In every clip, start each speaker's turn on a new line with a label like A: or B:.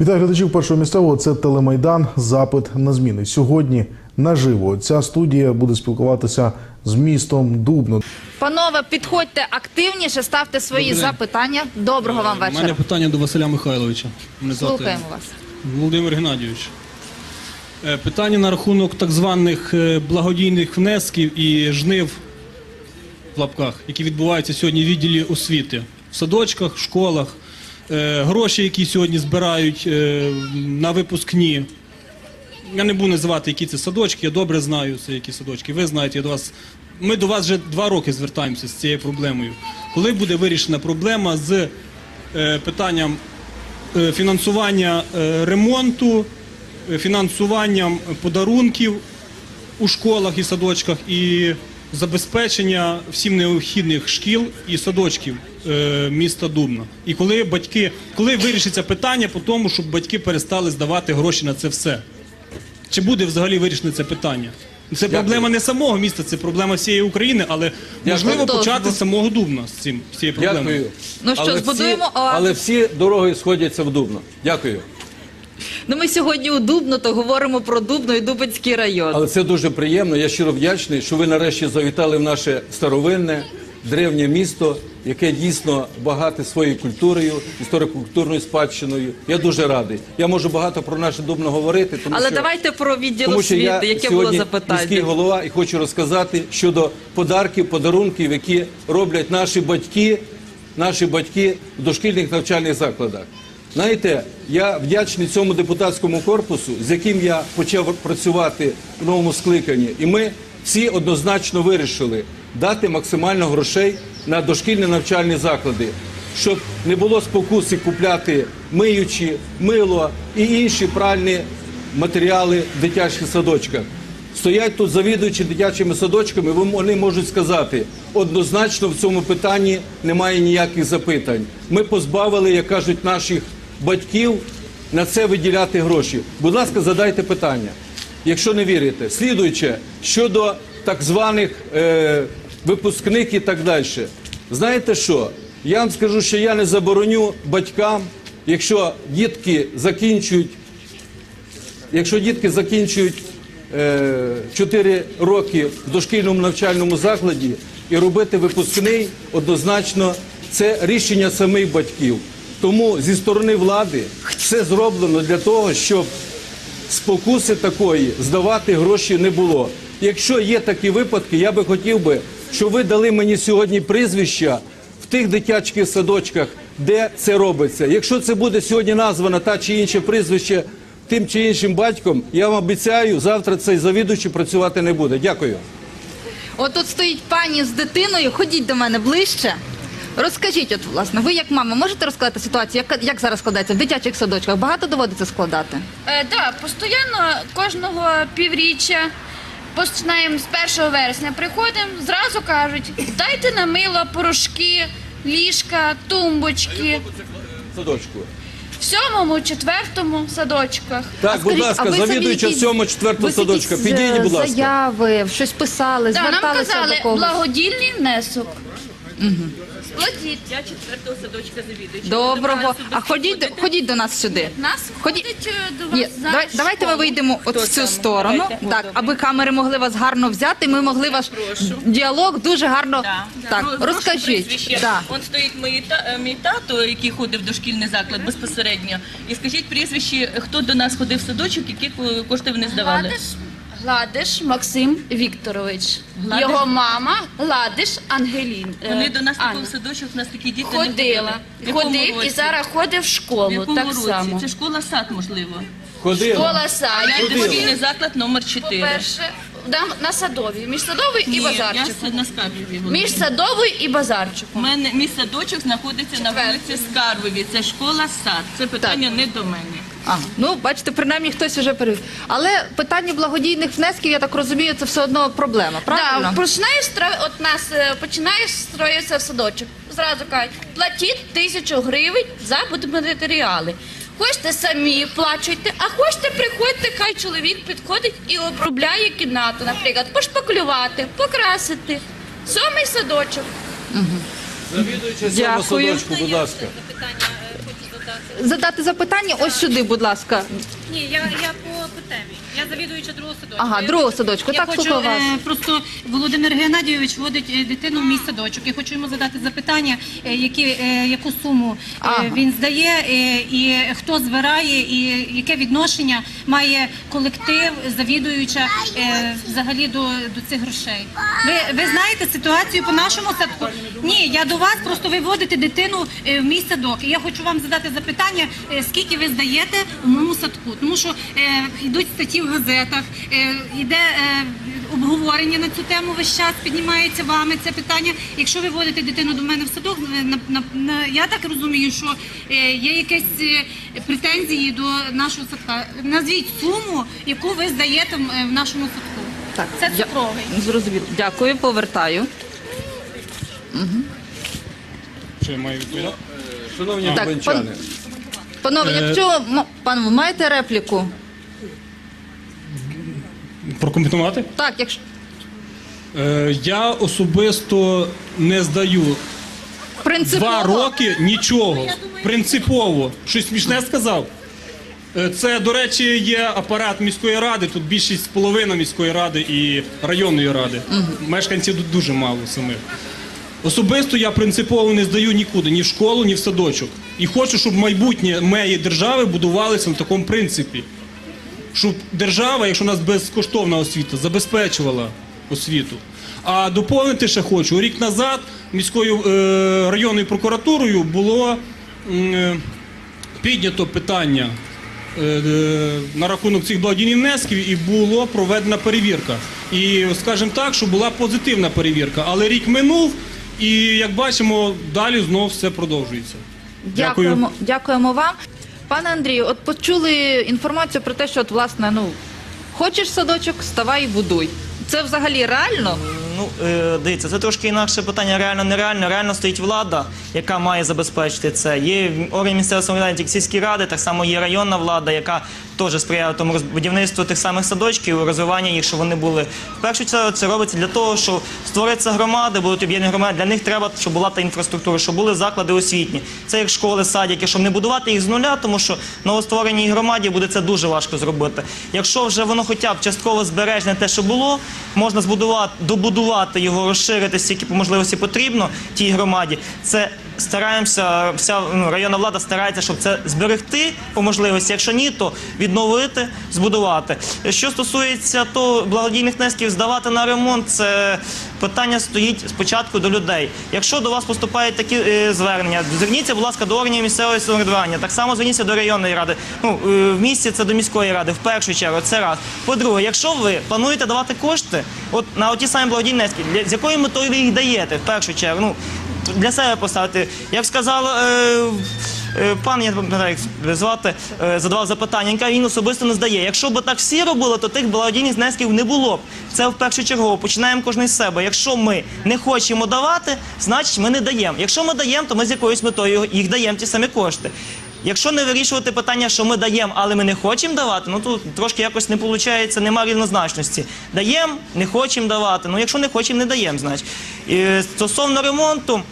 A: Вітаю глядачів першого місцевого. Це телемайдан. Запит на зміни. Сьогодні наживо ця студія буде спілкуватися з містом Дубно.
B: Панове, підходьте активніше, ставте свої
C: Добрий день.
B: запитання. Доброго вам
C: У мене питання до Василя Михайловича. Мене звати
B: вас.
C: Володимир Геннадійович. Е, Питання на рахунок так званих е, благодійних внесків і жнив в лапках, які відбуваються сьогодні в відділі освіти в садочках, в школах. Е, Гроші, які сьогодні збирають е, на випускні. Я не буду називати, які це садочки, я добре знаю, це які садочки. Ви знаєте, я до вас. Ми до вас вже два роки звертаємося з цією проблемою. Коли буде вирішена проблема з е, питанням е, фінансування е, ремонту, е, фінансуванням подарунків у школах і садочках і забезпечення всім необхідних шкіл і садочків е, міста Дубна. І коли батьки, коли вирішиться питання по тому, щоб батьки перестали здавати гроші на це все. Чи буде взагалі вирішено це питання? Це проблема не самого міста, це проблема всієї України, але можливо
B: Дякую.
C: почати з самого Дубна з цим з цією проблемою.
D: Дякую.
B: Ну що,
D: Але
B: збудуємо
D: всі, але всі дороги сходяться в Дубно. Дякую.
B: Ну ми сьогодні у Дубно, то говоримо про Дубно і Дубинський район.
D: Але це дуже приємно. Я щиро вдячний, що ви нарешті завітали в наше старовинне, древнє місто, яке дійсно багате своєю культурою, історико-культурною спадщиною. Я дуже радий. Я можу багато про наше Дубно говорити, тому
B: Але
D: що
B: давайте про відділ
D: Тому що я
B: освіти, яке було
D: сьогодні міський
B: запитання.
D: голова і хочу розказати щодо подарків, подарунків, які роблять наші батьки, наші батьки в дошкільних навчальних закладах. Знаєте, я вдячний цьому депутатському корпусу, з яким я почав працювати в новому скликанні, і ми всі однозначно вирішили дати максимально грошей на дошкільні навчальні заклади, щоб не було спокуси купляти миючі, мило і інші пральні матеріали в дитячих садочках. Стоять тут завідуючі дитячими садочками, вони можуть сказати, однозначно в цьому питанні немає ніяких запитань. Ми позбавили, як кажуть, наших батьків на це виділяти гроші. Будь ласка, задайте питання, якщо не вірите. Слідуюче, щодо так званих е, випускник і так далі. Знаєте що? Я вам скажу, що я не забороню батькам, якщо дітки закінчують Якщо дітки закінчують е, 4 роки в дошкільному навчальному закладі і робити випускний, однозначно це рішення самих батьків. Тому зі сторони влади все зроблено для того, щоб спокуси такої здавати гроші не було. Якщо є такі випадки, я би хотів би, щоб ви дали мені сьогодні прізвища в тих дитячих садочках, де це робиться. Якщо це буде сьогодні названо та чи інше прізвище тим чи іншим батьком, я вам обіцяю, завтра цей завідуючий працювати не буде. Дякую.
B: От стоїть пані з дитиною. Ходіть до мене ближче. Розкажіть, от власне, ви як мама можете розказати ситуацію, як, як зараз складається в дитячих садочках? Багато доводиться складати?
E: Е, да, постійно кожного півріччя починаємо з 1 вересня. Приходимо, зразу кажуть, дайте на мило порошки, ліжка, тумбочки.
D: Садочку.
E: В сьомому, четвертому садочках.
D: Так, будь
B: скажіть,
D: ласка,
B: а ви собі
D: завідуюча
B: якісь-
D: 7 4 садочка. Підійдіть,
B: е,
D: будь ласка.
B: Заяви, щось писали,
E: Да, нам
B: зверталися
E: казали
B: до когось.
E: благодільний внесок. Сплатіть.
F: Я четвертого садочка завідуюча.
B: Доброго. А ходіть, ходіть до нас сюди.
E: Нас
B: Ходіть.
E: ходить е, до вас зараз
B: давай, давайте ми
E: школу.
B: вийдемо от в цю сторону, так, аби камери могли вас гарно взяти. Ми могли ваш діалог дуже гарно так
F: прошу
B: розкажіть.
F: прізвище.
B: Да.
F: Он стоїть мій, та, е, мій тато, який ходив в дошкільний заклад безпосередньо. І скажіть прізвище, хто до нас ходив в садочок, які ко- кошти вони здавали?
E: Гладиш, Гладиш Максим Вікторович.
F: Гладиш?
E: Його мама Гладиш Ангелін. е,
F: Вони до нас такого садочок, у нас такі діти не
E: Ходила.
F: ходили. В якому
E: Ходив і зараз ходить в
F: в
E: школу.
F: якому
E: Так
F: році?
E: само.
F: Це школа сад, можливо.
D: Ходила.
E: Школа сад.
F: Я дошкільний заклад номер 4.
E: По-перше, там на садовій, між садовою і
F: Ні, я на Скарбові.
E: Між садовою і
F: У мене мій садочок знаходиться на вулиці Скарбові. Це школа сад. Це питання не до мене.
B: Ага. Ну, бачите, принаймні хтось вже перевів. Але питання благодійних внесків, я так розумію, це все одно проблема, правильно?
E: Да, починає стро... от нас е, починає строїтися в садочок. Зразу кажуть, платіть тисячу гривень за будматеріали. Хочете самі плачуйте, а хочете приходьте, хай чоловік підходить і обробляє кімнату, наприклад, пошпаклювати, покрасити. Сьомий садочок.
D: Завідуюча 7
B: Дякую.
D: садочку, будь ласка.
G: Питання
B: задати запитання ось сюди, будь ласка.
G: Ні, я, я по, по темі. Я завідуюча другого садочку.
B: Ага,
G: Я
B: другого
G: хочу-
B: садочку.
G: Я
B: Так,
G: хочу
B: слухаю вас.
G: е, просто Володимир Геннадійович водить е, дитину в мій садочок. Я хочу йому задати запитання, е, які, е, яку суму е,
B: Ага.
G: він здає, е, і хто збирає, і яке відношення має колектив, завідуюча е, взагалі до, до цих грошей. Ви, ви знаєте ситуацію по нашому садку? Ні, я до вас просто ви водите дитину е, в мій садок. І я хочу вам задати запитання, е, скільки ви здаєте у моєму садку. Тому що е, йдуть статті в газетах, е, йде е, обговорення на цю тему весь час, піднімається вами це питання. Якщо ви водите дитину до мене в садок, е, я так розумію, що е, є якісь е, претензії до нашого садка. Назвіть суму, яку ви здаєте е, в нашому садку.
B: Так,
G: Це цукровий.
B: Зрозуміло. Дякую, повертаю.
C: Що я маю відповідати?
D: Шановні бончани,
B: Панове,
C: Е,
B: якщо пан, ви маєте репліку?
C: Прокоментувати?
B: Так, якщо
C: Е, я особисто не здаю
B: принципово.
C: два роки нічого. Принципово. Щось смішне сказав. Е, Це, до речі, є апарат міської ради. Тут більшість половина міської ради і районної ради. Мешканців тут дуже мало самих. Особисто я принципово не здаю нікуди, ні в школу, ні в садочок. І хочу, щоб майбутнє моєї держави будувалося на такому принципі. Щоб держава, якщо у нас безкоштовна освіта, забезпечувала освіту. А доповнити ще хочу. Рік назад міською е, районною прокуратурою було е, піднято питання е, на рахунок цих благодійних внесків і була проведена перевірка. І скажімо так, що була позитивна перевірка. Але рік минув, і як бачимо, далі знов все продовжується.
B: Дякуємо, дякуємо вам. Пане Андрію, от почули інформацію про те, що от, власне, ну, хочеш садочок, ставай і будуй. Це взагалі реально?
H: Ну, е, дивіться, це трошки інакше питання реально нереально. Реально стоїть влада, яка має забезпечити це. Є органи місцевого самоврядування, сільські ради, так само є районна влада, яка теж сприяє тому будівництву тих самих садочків, розвивання їх, щоб вони були. В першу чергу це робиться для того, що створиться громади, будуть об'єднані громади. Для них треба, щоб була та інфраструктура, щоб були заклади освітні. Це як школи, садики, щоб не будувати їх з нуля, тому що новоствореній громаді буде це дуже важко зробити. Якщо вже воно хоча б частково збережне те, що було, можна збудувати, добудувати його, розширити стільки по можливості потрібно тій громаді. Це стараємося, вся ну, районна влада старається, щоб це зберегти по можливості. Якщо ні, то відновити, збудувати. Що стосується то благодійних внесків здавати на ремонт, це питання стоїть спочатку до людей. Якщо до вас поступають такі е, звернення, зверніться, будь ласка, до органів місцевого самоврядування. Так само зверніться до районної ради. Ну е, в місті це до міської ради. В першу чергу це раз. По-друге, якщо ви плануєте давати кошти, от на оті самі благодійні внески, для з якою метою ви їх даєте? В першу чергу, ну для себе поставити. Як сказала. Е, Е, Пан, я не пам'ятаю, як звати, е, задавав запитання, яке він особисто не здає. Якщо б так всі робили, то тих благодійних знесків не було б. Це в першу чергу. Починаємо кожен з себе. Якщо ми не хочемо давати, значить ми не даємо. Якщо ми даємо, то ми з якоюсь метою їх даємо ті самі кошти. Якщо не вирішувати питання, що ми даємо, але ми не хочемо давати, ну то трошки якось не виходить, немає рівнозначності. Даємо, не хочемо давати. Ну якщо не хочемо, не даємо, значить. І стосовно ремонту.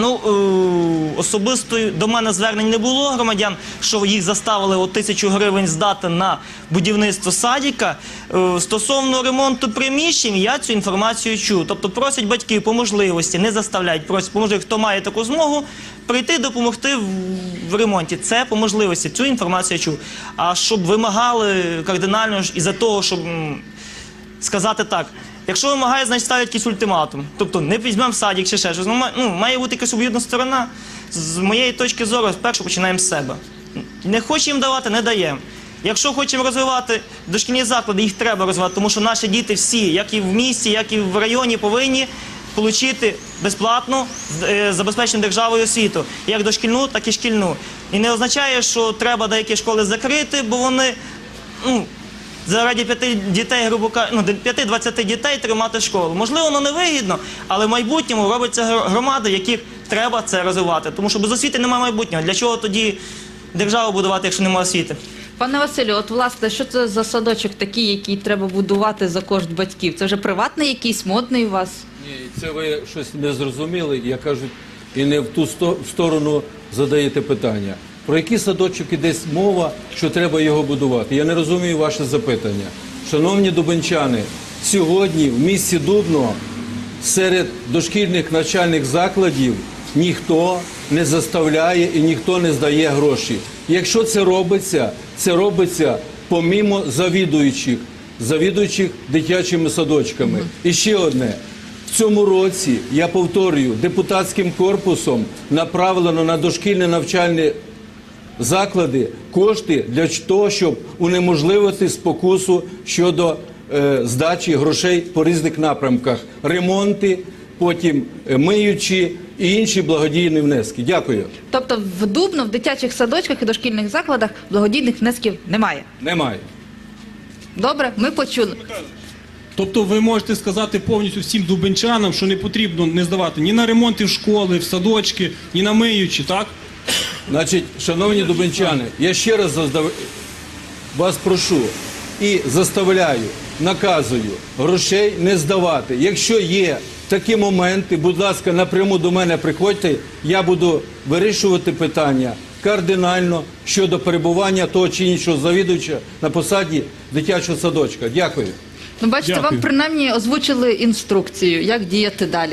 H: Ну, е, особисто до мене звернень не було громадян, що їх заставили от тисячу гривень здати на будівництво садіка. Е, Стосовно ремонту приміщень, я цю інформацію чув. Тобто просять батьків по можливості, не заставляють, просять по можливості, хто має таку змогу, прийти допомогти в, ремонті. Це по можливості. Цю інформацію я чув. А щоб вимагали кардинально ж із-за того, щоб. сказати так. Якщо вимагає, значить ставлять якийсь ультиматум. Тобто не візьмемо в садик чи ще щось. Ну, ну, має бути якась об'єднана сторона. З моєї точки зору, спершу починаємо з себе. Не хочемо давати, не даємо. Якщо хочемо розвивати дошкільні заклади, їх треба розвивати, тому що наші діти всі, як і в місті, як і в районі, повинні отримати безплатну е, забезпечену державою освіту, як дошкільну, так і шкільну. І не означає, що треба деякі школи закрити, бо вони ну, заради п'яти дітей, грубо кажучи, ну, п'яти-двадцяти дітей тримати школу. Можливо, воно не вигідно, але в майбутньому робиться громади, яких треба це розвивати. Тому що без освіти немає майбутнього. Для чого тоді державу будувати, якщо немає освіти?
B: Пане Василю, от власне, що це за садочок такий, який треба будувати за кошт батьків? Це вже приватний якийсь модний у вас?
D: Ні, це ви щось не зрозуміли, я кажу, і не в ту сто- сторону задаєте питання. Про який садочок ідесь мова, що треба його будувати? Я не розумію ваше запитання. Шановні дубенчани, сьогодні в місті Дубно серед дошкільних навчальних закладів ніхто не заставляє і ніхто не здає гроші. Якщо це робиться, це робиться помімо завідуючих, завідуючих дитячими садочками. І ще одне. В цьому році, я повторюю, депутатським корпусом направлено на дошкільне навчальне заклади кошти для того, щоб унеможливити спокусу щодо е, здачі грошей по різних напрямках, ремонти, потім е, миючі і інші благодійні внески. Дякую.
B: Тобто в Дубно, в дитячих садочках і дошкільних закладах благодійних внесків немає.
D: Немає.
B: Добре, ми почули.
C: Тобто ви можете сказати повністю всім дубенчанам, що не потрібно не здавати ні на ремонти в школи, в садочки, ні на миючі, так?
D: Значить, шановні дубенчани, я ще раз заздав... вас прошу і заставляю, наказую грошей не здавати. Якщо є такі моменти, будь ласка, напряму до мене приходьте, я буду вирішувати питання кардинально щодо перебування того чи іншого завідувача на посаді дитячого садочка. Дякую.
B: Ну, бачите,
C: Дякую.
B: вам принаймні озвучили інструкцію, як діяти далі.